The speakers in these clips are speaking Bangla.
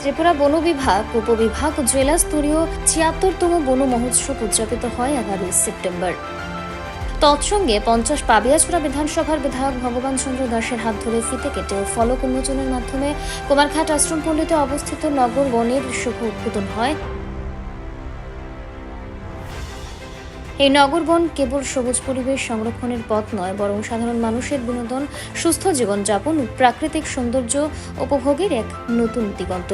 ত্রিপুরা বন বিভাগ উপবিভাগ জেলা স্তরীয় ছিয়াত্তরতম বন মহোৎসব উদযাপিত হয় আগামী সেপ্টেম্বর। তৎসঙ্গে পঞ্চাশ পাবিয়াছড়া বিধানসভার বিধায়ক ভগবান চন্দ্র দাসের হাত ধরে ফিতে কেটে ফলক উন্মোচনের মাধ্যমে কুমারঘাট আশ্রম পল্লীতে অবস্থিত নগর বনের শুভ উদ্বোধন হয়। এই নগরবন কেবল সবুজ পরিবেশ সংরক্ষণের পথ নয়, বরং সাধারণ মানুষের বিনোদন, সুস্থ জীবনযাপন প্রাকৃতিক সৌন্দর্য উপভোগের এক নতুন দিগন্ত।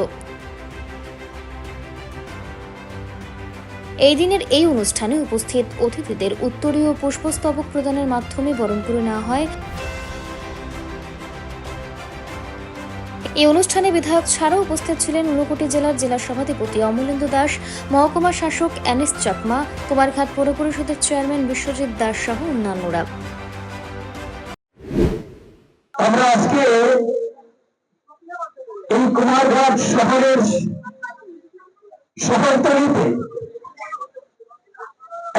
এই দিনের এই অনুষ্ঠানে উপস্থিত অতিথিদের উত্তরীয় পুষ্পস্তবক প্রদানের মাধ্যমে বরণ করে নেওয়া হয় এই অনুষ্ঠানে বিধায়ক ছাড়াও উপস্থিত ছিলেন ঊনকোটি জেলার জেলা সভাধিপতি অমলেন্দু দাস, মহকুমা শাসক অ্যানিস চাকমা, কুমারঘাট পৌর পরিষদের চেয়ারম্যান বিশ্বজিৎ দাস সহ অন্যান্যরা। আমরা আজকে এই কুমারঘাট শহরের শহরতলিতে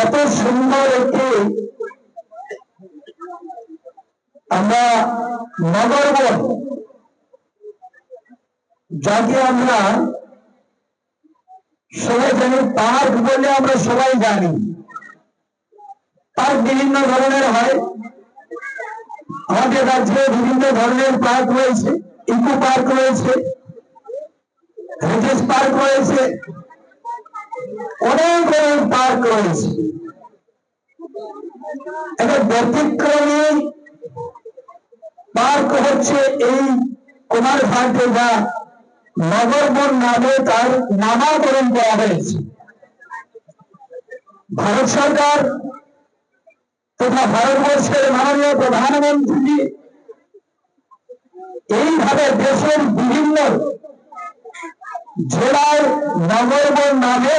এত সুন্দর একটি আমরা নগরবন যাকে আমরা সবাই জানি, পার্ক বলে আমরা সবাই জানি। পার্ক বিভিন্ন ধরনের হয়। আমাদের রাজ্যে বিভিন্ন ধরনের পার্ক রয়েছে। ইকো পার্ক রয়েছে। পার্ক রয়েছে। অনেক অনেক পার্ক রয়েছে। একটা ব্যতিক্রমী পার্ক হচ্ছে এই কুমারঘাটে যা নগরবন নামে তার নামাকরণ করা হয়েছে। ভারত সরকার তথা ভারতবর্ষের মাননীয় প্রধানমন্ত্রী এইভাবে দেশের বিভিন্ন জেলার নগরবন নামে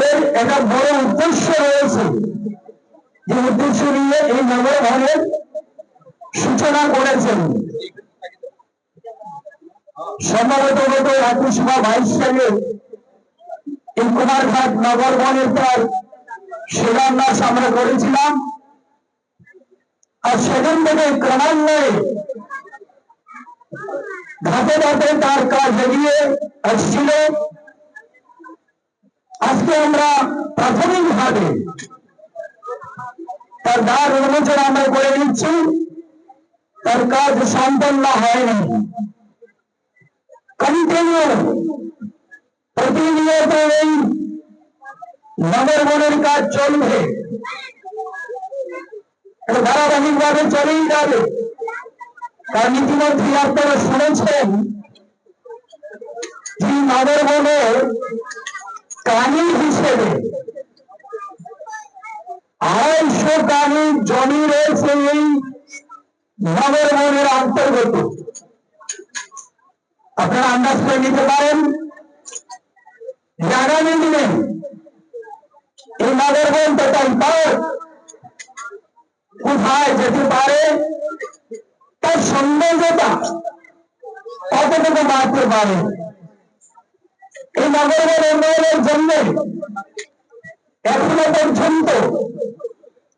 এর একটা বড় উদ্দেশ্য রয়েছে। যে উদ্দেশ্য নিয়ে এই নগরবনের সূচনা করেছেন। সম্ভবত গত একুশ বা বাইশ সালে এই কুমারঘাট নগর বনের পর শিলান্যাস আমরা করেছিলাম। আর সেখান থেকে ক্রমান্বয়ে ধাপে ধাপে তার কাজ এগিয়ে আসছিল। আজকে আমরা প্রাথমিকভাবে তার দ্বার উন্মোচন আমরা করে নিচ্ছি। তার কাজ সম্পন্ন হয়নি কন্টিনিউ প্রতিনিয়ত এই নগর বনের কাজ চলবে ধারাবাহিক ভাবে চলেই যাবে কারণ ইতিমধ্যে আপনারা শুনেছেন যে নগর বনের কানি হিসেবে আড়াইশো কানি জমি রয়েছে এই নগর বনের অন্তর্গত। আপনারা আন্দাজ করে নিতে পারেন আগামী দিনে এই নগরবন টোটাল পার্ক কোথায় যেতে পারে, তার সৌন্দর্যতা কতটুকু বাড়তে পারে? এই নগরবন উন্নয়নের জন্য এখনও পর্যন্ত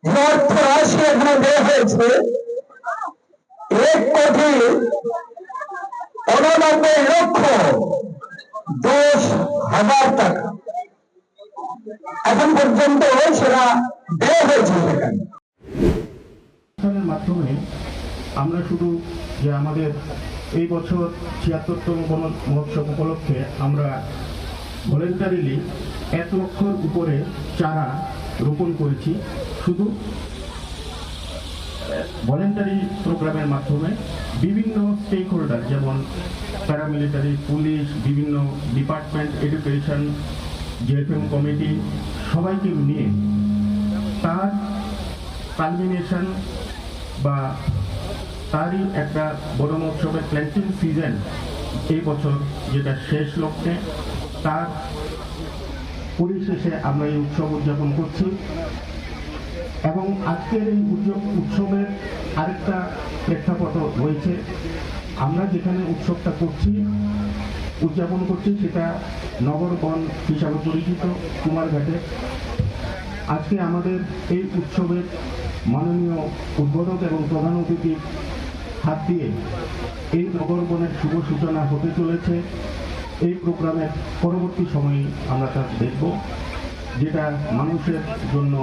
যে অর্থ রাশি এখানে দেওয়া হয়েছে এক কোটি উননব্বই লক্ষ দশ হাজার টাকা। এখন পর্যন্ত সেটা দেওয়া হয়েছে সেখানে। মাধ্যমে আমরা শুধু যে আমাদের এই বছর ছিয়াত্তরতম বন মহোৎসব উপলক্ষে আমরা ভলেন্টারিলি এক লক্ষর উপরে চারা রোপণ করেছি। শুধু ভলেন্টারি প্রোগ্রামের মাধ্যমে বিভিন্ন স্টেক হোল্ডার যেমন প্যারামিলিটারি পুলিশ বিভিন্ন ডিপার্টমেন্ট এডুকেশন জেএফএম কমিটি সবাইকে নিয়ে তার কালমিনেশন বা তারই একটা বড় মহোৎসবের প্ল্যান্টিং সিজন এই বছর যেটা শেষ লক্ষ্যে, তার পরিশেষে আমরা এই উৎসব উদযাপন করছি। এবং আজকের এই উৎসব- উৎসবের আরেকটা প্রেক্ষাপট রয়েছে। আমরা যেখানে উৎসবটা করছি, উদযাপন করছি, সেটা নগরবন হিসাবে পরিচিত কুমারঘাটে। আজকে আমাদের এই উৎসবের মাননীয় উদ্বোধক এবং প্রধান অতিথির হাত দিয়ে এই নগর বনের শুভ সূচনা হতে চলেছে। এই প্রোগ্রামের পরবর্তী সময়ে আমরা তা দেখব। যেটা মানুষের জন্য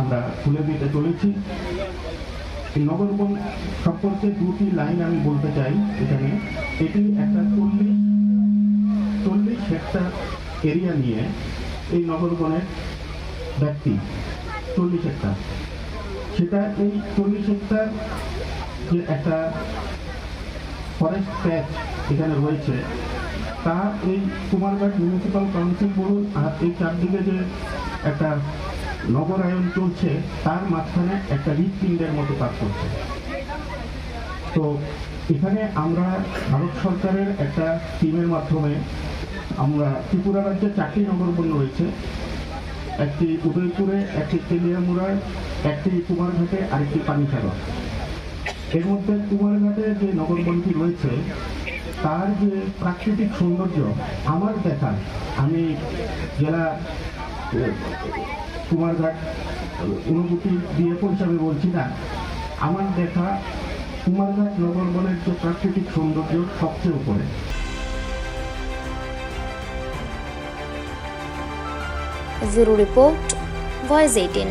আমরা খুলে দিতে চলেছি। এই নগরবন সম্পর্কে দুটি লাইন আমি বলতে চাই এখানে। এটি একটা চল্লিশ চল্লিশ হেক্টর এরিয়া নিয়ে এই নগরবনের ব্যক্তি, চল্লিশ হেক্টর। সেটা এই চল্লিশ হেক্টর যে একটা ফরেস্ট প্যাচ এখানে রয়েছে তা এই কুমারঘাট মিউনিসিপ্যাল কাউন্সিল বলুন আর এই চারদিকে যে একটা নগরায়ন চলছে, তার মাঝখানে একটা হৃৎপিণ্ডের মতো কাজ করছে তো এখানে আমরা ভারত সরকারের একটা টিমের মাধ্যমে আমরা ত্রিপুরা রাজ্যে চারটি নগরবন রয়েছে। একটি উদয়পুরে, একটি তেলিয়ামুড়ায় একটি কুমারঘাটে আরেকটি পানিসাগর। এর মধ্যে কুমারঘাটে যে নগরবনটি রয়েছে তার যে প্রাকৃতিক সৌন্দর্য, আমার দেখা আমি জেলা কুমারঘাট অনুভূতি দিয়ে হিসাবে বলছি না, আমার দেখা কুমারঘাট নগরবনের যে প্রাকৃতিক সৌন্দর্য সবচেয়ে উপরে। Bureau report voice eighteen